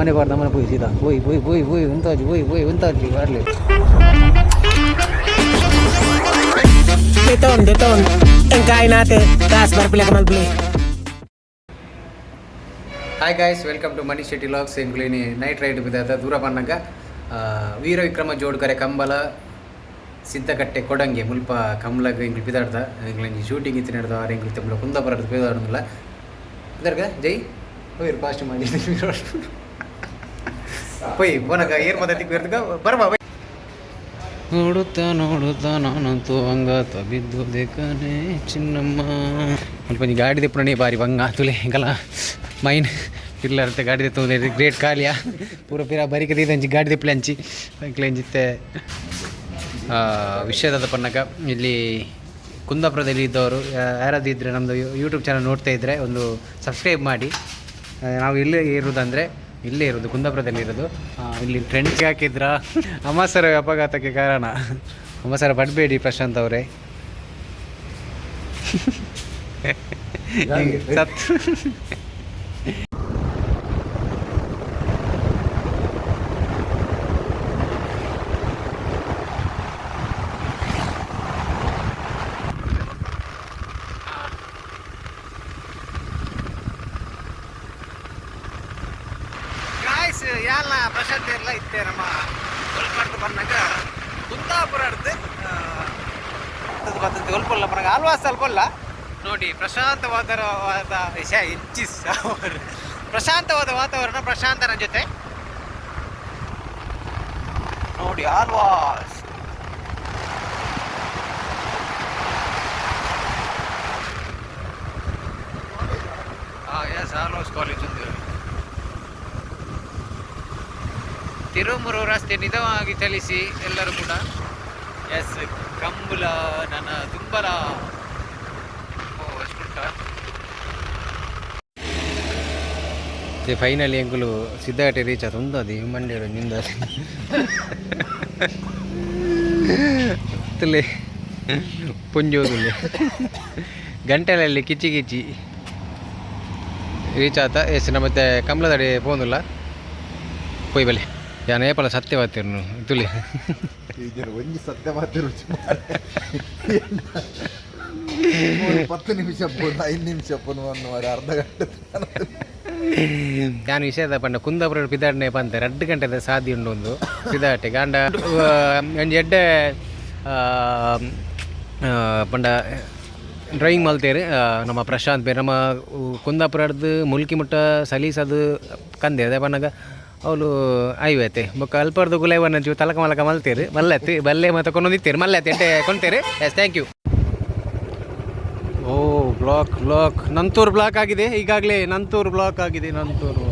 ಮನೆ ಬಾರ್ದ ಮನೆ ಪೋಯಿ ಸೀದಾ ಪೋಯಿ ಪೋಯಿ ಪೋಯಿ ಪೋಯಿ ಉಂತಾಜಿ ಪೋಯಿ ಪೋಯಿ ಉಂತಾಜಿ ಬಾರ್ಲಿ Dito, dito. Ang kain natin. Tapos barpila ka mag-play. Hi guys welcome to Mani Shetty vlogs ಎಂಕ್ಲಿನಿ night ride ಬಿದ್ದಾದ ದೂರ ಪನ್ನಗ ವೀರ ವಿಕ್ರಮ ಜೋಡ್ಕರೆ ಕಂಬಲ ಸಿದ್ದಕಟ್ಟೆ ಕೊಡಂಗೆ ಮುಲ್ಪ ಕಮಲಗ ಎಂಕ್ಲು ಬಿದಾಡ್ದ ಎಂಕ್ಲಿ ಶೂಟಿಂಗ್ ಇತ್ತು ನಡೆದ ಆರು ಎಂಕ್ಲು ತೆಂಬಳ ಕುಂದಾಪುರದ ಬಿದಾಡಲ್ಲ ಇದರ್ಗ ಜೈ ಹೋಯ್ರು ಫಾಸ್ಟ್ ಮಾಡಿ ಪೊಯ್ ಪೋನಕ ಏರ್ ಬರ್ಬಾ ಬೈ ನೋಡುತ್ತಾ ನೋಡುತ್ತಾ ನಾನಂತೂ ಹಂಗಾತ ಬಿದ್ದು ದೇಕನೆ ಚಿನ್ನಮ್ಮ. ಸ್ವಲ್ಪ ನೀ ಗಾಡಿ ದೆಪ್ಪುಣಿ ಬಾರಿ ಬಂಗ, ತುಲೆ ಎಂಕಲ ಮೈನ್ ಅಂತ ಗಾಡಿ ದೆತ್ತು ಗ್ರೇಟ್ ಖಾಲಿಯ ಪೂರ ಪಿರ ಬರಿಕ ಒಂಜಿ ಗಾಡಿ ದೆಪ್ಪಲೆ ಹಂಚಿ ಬೈಕ್ಲೆ ಒಂಜಿತ್ತೆ ವಿಷಯದ ಪನ್ನಕ, ಇಲ್ಲಿ ಕುಂದಾಪುರದಲ್ಲಿ ಇದ್ದವರು ಯಾರಾದ್ರೂ ಇದ್ದರೆ ನಮ್ಮದು ಯೂಟ್ಯೂಬ್ ಚಾನಲ್ ನೋಡ್ತಾ ಇದ್ದರೆ ಒಂದು ಸಬ್ಸ್ಕ್ರೈಬ್ ಮಾಡಿ. ನಾವು ಇಲ್ಲೇ ಇರೋದಂದರೆ ಇಲ್ಲೇ ಇರೋದು ಕುಂದಾಪುರದಲ್ಲಿ ಇರೋದು. ಇಲ್ಲಿ ಟ್ರೆಂಡ್ಗೆ ಹಾಕಿದ್ರ ಅಮಾಸರ ಅಪಘಾತಕ್ಕೆ ಕಾರಣ. ಅಮಾಸರ ಪಡಬೇಡಿ ಪ್ರಶಾಂತ್ ಅವರೇ. ಸತ್ ಪ್ರಶಾಂತ್ ಎಲ್ಲ ಇತ್ತೆ ನಮ್ಮ ಒಲ್ಪಟ್ಟು ಬಂದಾಗ ಕುಂದಾಪುರ ಅಡ್ದು ಬರ್ತದೆ ಒಲ್ಪಲ್ಲ ಬರಂಗ ಆಲ್ವಾಸ್ ಅಲ್ಪಲ್ಲ ನೋಡಿ, ಪ್ರಶಾಂತವಾದ ವಿಷಯ ಹೆಚ್ಚಿ ಪ್ರಶಾಂತವಾದ ವಾತಾವರಣ ಪ್ರಶಾಂತನ ಜೊತೆ. ನೋಡಿ ಆಲ್ವಾಸ್ ಎಸ್ ಆಲ್ವಾಸ್ ಕಾಲೇಜ್ ಒಂದು ತಿರುಮುರು ರಸ್ತೆ ನಿಧಾನವಾಗಿ ಚಲಿಸಿ ಎಲ್ಲರೂ ಕೂಡ. ಎಸ್ ಕಂಬುಲ ನನ್ನ ತುಂಬಲ ಎಷ್ಟುಂಟ ಫೈನಲಿ ಎಂಕುಲು ಸಿದ್ಧಗಟ್ಟೆ ರೀಚ್ ಆದ ಉಂದು ಅದು ಮಂಡ್ಯ ನಿಂದ ತುಲೆ ಪುಂಜೋದುಲೆ ಗಂಟೆಲಲ್ಲಿ ಕಿಚ್ಚಿ ಕಿಚ್ಚಿ ರೀಚ್ ಆತ? ಎಸ್ ಮತ್ತೆ ಕಮಲದಡಿ ಪೋನುಲ್ಲ ಪೋಯ್ ಬಲೆ. ಯಾನ ಏಪಲ ಸತ್ಯವಾತಿರ್ನು ತುಲಿ. ಈಗ ಒಂಜಿ ಸತ್ಯ ಮಾತು ರುಚಿ ಪತ್ತು ನಿಮಿಷ ಬೋದು ಐದು ನಿಮಿಷ ಪೋನು ಅನ್ನುವಾರ ಅರ್ಧ ಗಂಟೆ ನಾನು ವಿಷಯದ ಪಂಡ ಕುಂದಾಪುರ ಪಿದಾಡ್ನೆ ಪಂತೆ ಎರಡು ಗಂಟೆದ ಸಾದಿ ಉಂಡು ಒಂದು ಪಿದಾಟೆ. ಗಾಂಡ ಒಂಜಿ ಎಡ್ಡೆ ಪಂಡ ಡ್ರಾಯಿಂಗ್ ಮಲ್ತೇರು ನಮ್ಮ ಪ್ರಶಾಂತ್ ಬೇರೆ ನಮ್ಮ ಕುಂದಾಪುರದ್ದು ಮುಲ್ಕಿ ಮುಟ್ಟ ಸಲೀಸದು ಕಂದೆ ಅದೇ ಪನ್ನಗ ಅವಳು ಐವತ್ತೆ. ಬೊಕ್ಕ ಅಲ್ಪರ್ದು ಗುಲೇವನ್ನ ಜೀವ ತಲಕ ಮಲಕ ಮಲ್ತೀರಿ. ಮಲ್ಲತ್ತಿ, ಬಲ್ಲೆ ಮತ್ತೆ ಕೊಂಡೊಂದಿತ್ತೀರಿ ಮಲ್ಲತ್ತಿ ಎಟ್ಟೆ ಕೊಂಡ್ತೇರು ಎಸ್ ಥ್ಯಾಂಕ್ ಯು ಓ ಬ್ಲಾಕ್ ಬ್ಲಾಕ್ ನಂತೂರು ಬ್ಲಾಕ್ ಆಗಿದೆ. ಈಗಾಗಲೇ ನಂತೂರು ಬ್ಲಾಕ್ ಆಗಿದೆ. ನಂತೂರು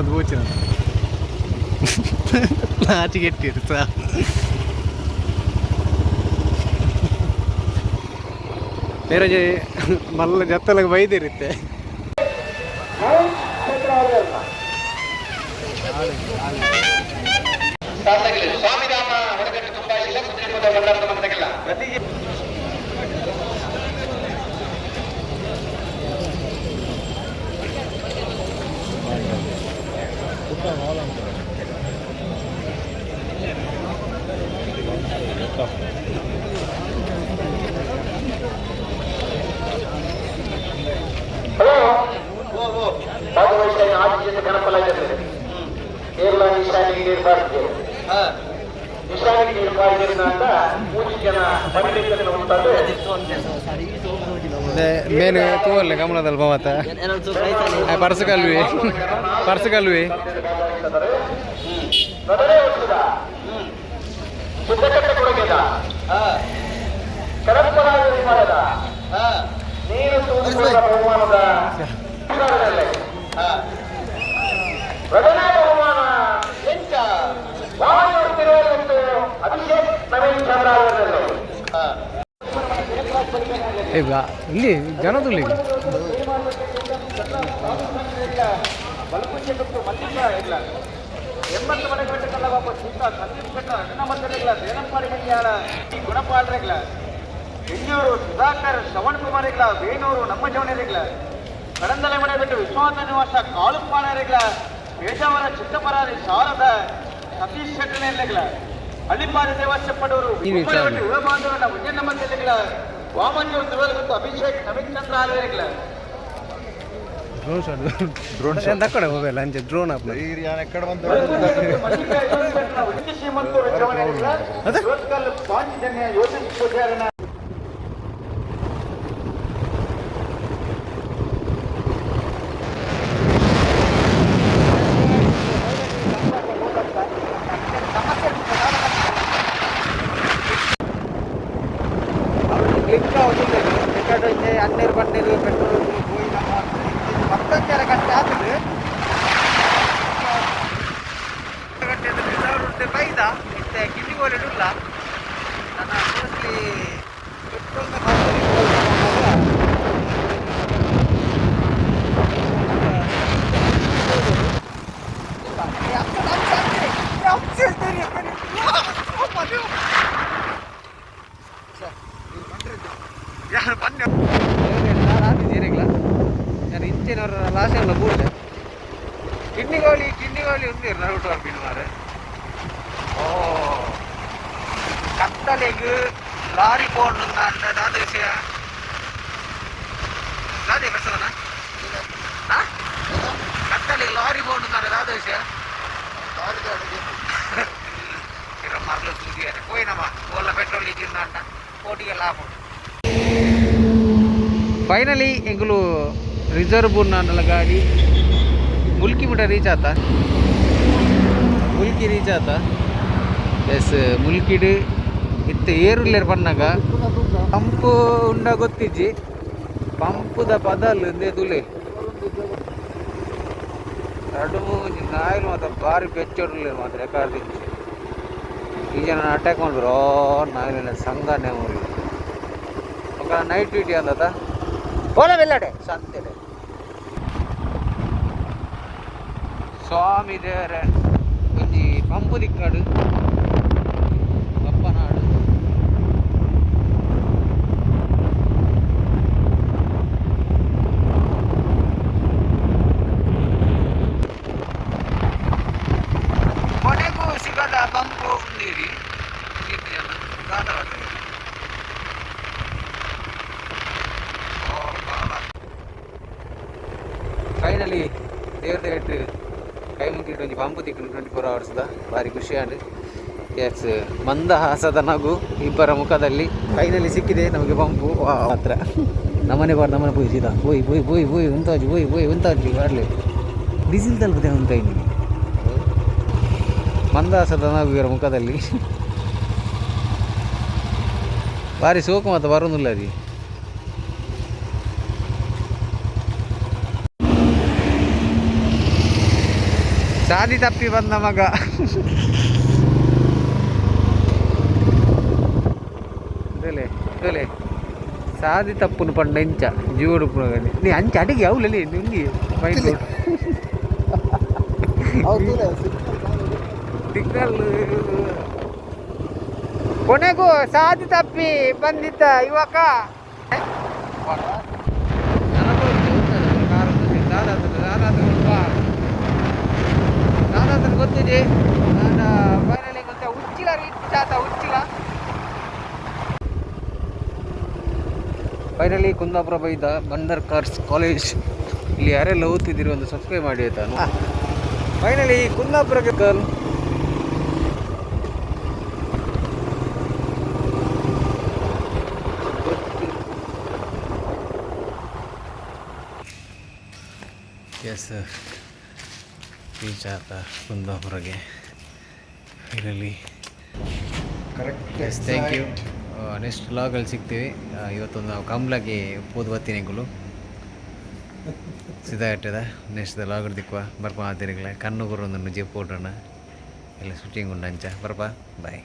ಅದು ಗೋಚರ ನಾಚಿಗೆಟ್ಟಿರು ಸಾ ಬೇರೆ ಮಲ್ಲ ಜತ್ತಲಾಗ ಬೈದಿರುತ್ತೆ. ಭಾಗವಹಿಸಿದ ಕೇರಳ ನಿಶಾನಿಗೆ ನೀರ್ಬಾರ್ದು ನಿಶಾನಿಗೆ ನೀರ್ಬಾರ್ದಿನ ಅಂತ ಮೂರು ಜನ ಪಂಡಿತರನ್ನು ಉಂಟಾದ್ರೆ ಮೇನು ಕಮಲದಲ್ಲಿ ಮಾತ ಪರ್ಸು ಕಲ್ವಿ ಪರ್ಸು ಕಲ್ವಿ ನೀರು ಬಹುಮಾನದ ಬಾ ಇಲ್ಲಿ ಜನದುಲ್ಲಿ ಎಂಬತ್ತು ಸಂದೀಪ್ ಕಟ್ಟ ಅಣ್ಣ ಮದ್ದರೆಗಳ ಈ ಬೆಂಗಳೂರು ಸುಧಾಕರ್ ಶ್ರವಣ್ ಕುಮಾರಿಗಳ ಬೇನೂರು ನಮ್ಮ ಜವನರಿಗಳ ಕಡಂದಲೆ ಮನೆ ಬಿಟ್ಟು ವಿಶ್ವನಾಥ ನಿವಾಸ ಕಾಳುಪಾಣರಿಗಳ ಬೇಜಾವರ ಚಿತ್ತಪರಾರಿ ಶಾರದ ಸತೀಶ್ ಶೆಟ್ಟನೆಗಳ ಹಳ್ಳಿಪಾಡಿ ದೇವಸ್ಥಪಡೂರು ಈ ವಿಚಾರ. ಯುವ ಬಾಂಧವನ வாமஞ்சூர் சிவகுப்து அபிஷேக் நவிச்சந்திரா இருக்குல்ல ಡ್ರೋನ್ ಶಾಟ್ ಕಡೆ ಹೋಗಲ್ಲ ಅಂಚೆ ಡ್ರೋನ್ ಹಾಕ್ಲ ಈಗ ಯಾನ ಎಕ್ಕಡ ಬಂದು ಅದೇ ಎಣ್ಣೀರು ಬಣ್ಣೀರು ಪೆಟ್ರೋಲ್ ಹತ್ತೊಂದರ ಗಂಟೆ ಆದ್ರೆ ಗಂಟೆ ಬೈದ ಮತ್ತೆ ಗಿಲ್ಲಿ ಓಲಿಲ್ಲ ಏನಾರು ಲಾಸ್ ಎಲ್ಲ ಕೂಡಿದೆ ಕಿಡ್ನಿ ಗಾಳಿ ಕಿಡ್ನಿ ಗಾಳಿ ಒಂದು ನಲ್ವತ್ತು ರೂಪಾಯಿ ಮಾರೆ ஓ. கத்தலைக்கு லாரி போடணுங்க அந்த ஏதாவது விஷயம். ஏதாவது பேசுதானே கத்தலைக்கு லாரி போடணுங்க ஏதாவது விஷயம். லாரி தான் மரல சூதியாரு போய் நம்ம ஊரில் பெட்ரோல் இச்சிருந்தாண்டா ஃபைனலி எங்களு ರಿಸರ್ವ್ रिजर्वपूर ಗಾಡಿ. मुल्की मठ ರೀಚ್ ಆತ? ಮುಲ್ಕಿ ರೀಚ್ ಆತ? ಎಸ್ ಮುಲ್ಕಿಡು. ಇತ್ತೆ ಏರುಲ್ಲೇರು ಪನ್ನಾಗ ಪಂಪ್ ಉಂಡ ಗೊತ್ತಿಜ್ಜಿ. ಪಂಪುದ ಪದಲ್ ಇಂದೇ ತುಲೆ ಎರಡು ನಾಯಿಲ್ ಮಾತ್ರ ಭಾರಿ ಬೆಚ್ಚೊಡ್ಲೇರು ಮಾತ್ರ ಎಕಾರ್ದಿಜ್ಜಿ ಈ ಜನ ಅಟ್ಯಾಕ್ ಮಾಡಿದ್ರು ನಾಯಿಲೆಲ್ಲ ಸಂಘಟನೆ ಮೂರು ನೈಟ್ ಡ್ಯೂಟಿ ಅಂದದ? போல வெள்ளாடு. சந்தடு சுவாமி தேர கொஞ்சம் பம்புதிக்காடு. ಕೈ ಮುಗಿಟ್ಟು ಒಂದು ಪಂಪು ತಿಕ್ಕನು ಟ್ವೆಂಟಿ ಫೋರ್ ಅವರ್ಸ್ದ ಭಾರಿ ಖುಷಿ ಆಂಡ್ ಎಸ್ ಮಂದಹಾಸದ ನಗು ಇಬ್ಬರ ಮುಖದಲ್ಲಿ ಕೈನಲ್ಲಿ ಸಿಕ್ಕಿದೆ ನಮಗೆ ಪಂಪು ಹತ್ರ. ನಮ್ಮನೆ ಬಾರ್ದು ನಮ್ಮನೆ ಪೋಯಿ ಸೀದಾ. ಬೋಯ್ ಬೋಯ್ ಬೋಯ್ ಬೋಯ್, ಉಂತಾಜಿ, ಬೋಯ್ ಬೋಯ್, ಉಂತಾಜಿ, ಬಾರ್ಲೆ. ಡೀಸೆಲ್ ತಲುಪದೆ ಐ ನಿಮಗೆ ಮಂದಹಾಸದ ನಗು ಇವರ ಮುಖದಲ್ಲಿ. ಭಾರಿ ಸೋಕು ಮತ್ತು ಬರೋದಿಲ್ಲ ರೀ ಸಾದಿ ತಪ್ಪಿ ಬಂದ ಮಗ. ಇದಲೆ ಇದಲೆ ಸಾದಿ ತಪ್ಪುನು ಪಂಡ ಇಂಚ ಜೀವಡು ನೀ ಅಂಚ ಅಡಿಗೆ ಅವಲಲ್ಲಿ ನಿಂಗೆ ಮೈಂಡ್ ಸಿಗ್ನಲ್ ಕೊನೆಗೂ ಸಾದಿ ತಪ್ಪಿ ಬಂದಿದ್ದ ಯುವಕ ನಾನು ಗೊತ್ತಿದೆ ನಾನು ಫೈನಲಿ ಗೊತ್ತ ಉಚ್ಚಿಲ ರೀಚ್ ಆತ ಉಚ್ಚಿಲ ಫೈನಲಿ ಕುಂದಾಪುರ ಬೈದ ಬಂಡರ್ ಕಾರ್ಸ್ ಕಾಲೇಜ್ ಇಲ್ಲಿ ಯಾರೆಲ್ಲ ಓದ್ತಿದ್ದೀರಿ ಒಂದು ಸಬ್ಸ್ಕ್ರೈಬ್ ಮಾಡಿ ಆಯ್ತಾ? ಫೈನಲಿ ಕುಂದಾಪುರಕ್ಕೆ ಕಾಲ್ ಎಸ್ ರೀಚ್ ಆತ ಕುಂದಾಪುರಗೆ finally correct yes thank you next ಲಾಗಲ್ಲಿ ಸಿಗ್ತೀವಿ. ಇವತ್ತೊಂದು ನಾವು ಕಂಬ್ಲಾಗಿ ಪೋದು ಬತ್ತೀನಿ ಸಿದಾ ಇಟ್ಟದ ನೆಕ್ಸ್ಟ್ ಲಾಗ್ ದಿಕ್ವ ಬರ್ಪ ಆತಿರಿಗ್ಲ ಕಣ್ಣುಗುರು ಒಂದು ಜೆ ಫೋಟೋನ ಎಲ್ಲ ಶೂಟಿಂಗ್ ಉಂಡು ಅಂಚ ಬರ್ಪ ಬಾಯ್